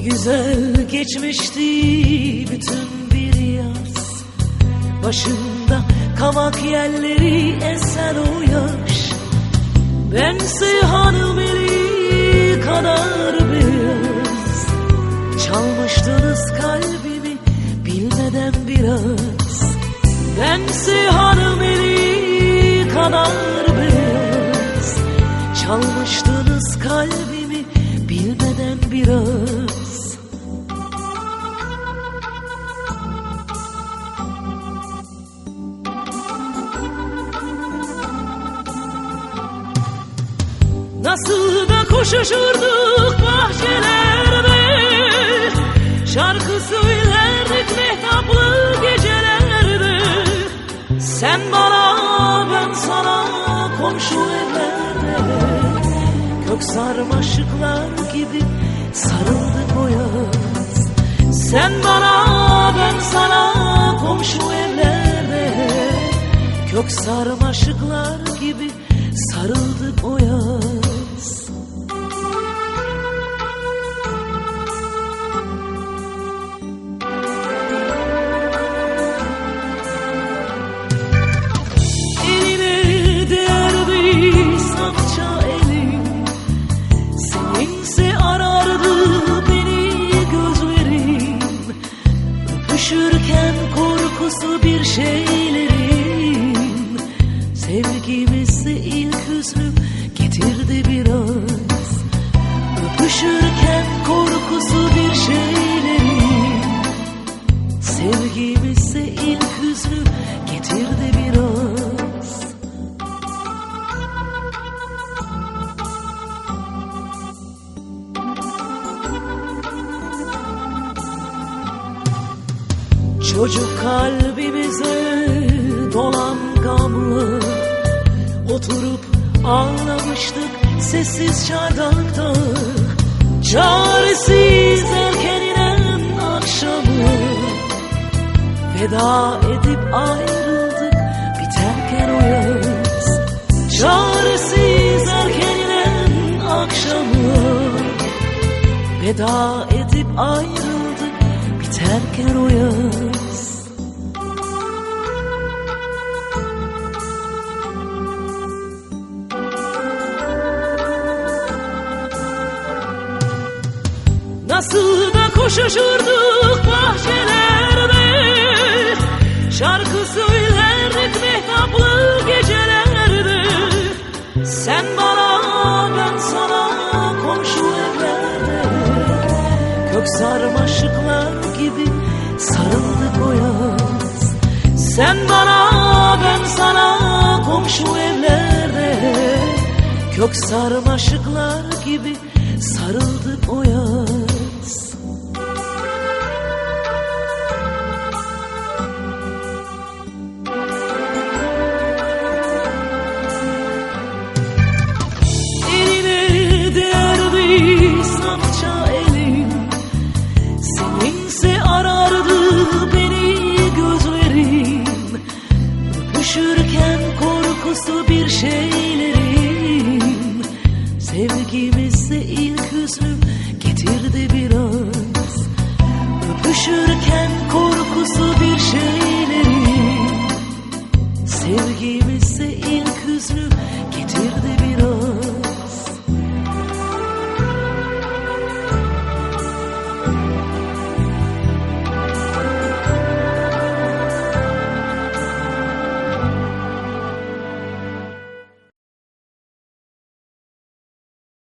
güzel geçmişti bütün bir yaz. Başında kavak yerleri eser o yaş. Bense hanım eli kadar beyaz. Çalmıştınız kalbimi bilmeden biraz. Bense hanım eli kadar beyaz. Çalmıştınız kalbimi bilmeden biraz Nasıl da koşuşurduk bahçelerde. Şarkı söylerdik mehtaplı gecelerde. Sen bana ben sana komşu evlerde. Kök sarmaşıklar gibi sarıldık o yaz. Sen bana ben sana komşu evlerde. Kök sarmaşıklar gibi sarıldık o yaz Em Çocuk kalbimize dolan gamlı. Oturup ağlamıştık sessiz çardakta. Çaresiz erken inen akşamı. Veda edip ayrıldık biterken o yaz. Çaresiz erken inen akşamı. Veda edip ayrıldık biterken o yaz Nasıl da koşuşurduk bahçelerde. Şarkı söylerdik mehtaplı gecelerde. Sen bana ben sana komşu evlerde. Kök sarmaşıklar gibi sarıldık o yaz. Sen bana ben sana komşu evlerde. Kök sarmaşıklar gibi sarıldık o yaz Korkusu bir şeylerin Sevgimizi ilk hüznüm getirdi biraz. Öpüşürken korkusu bir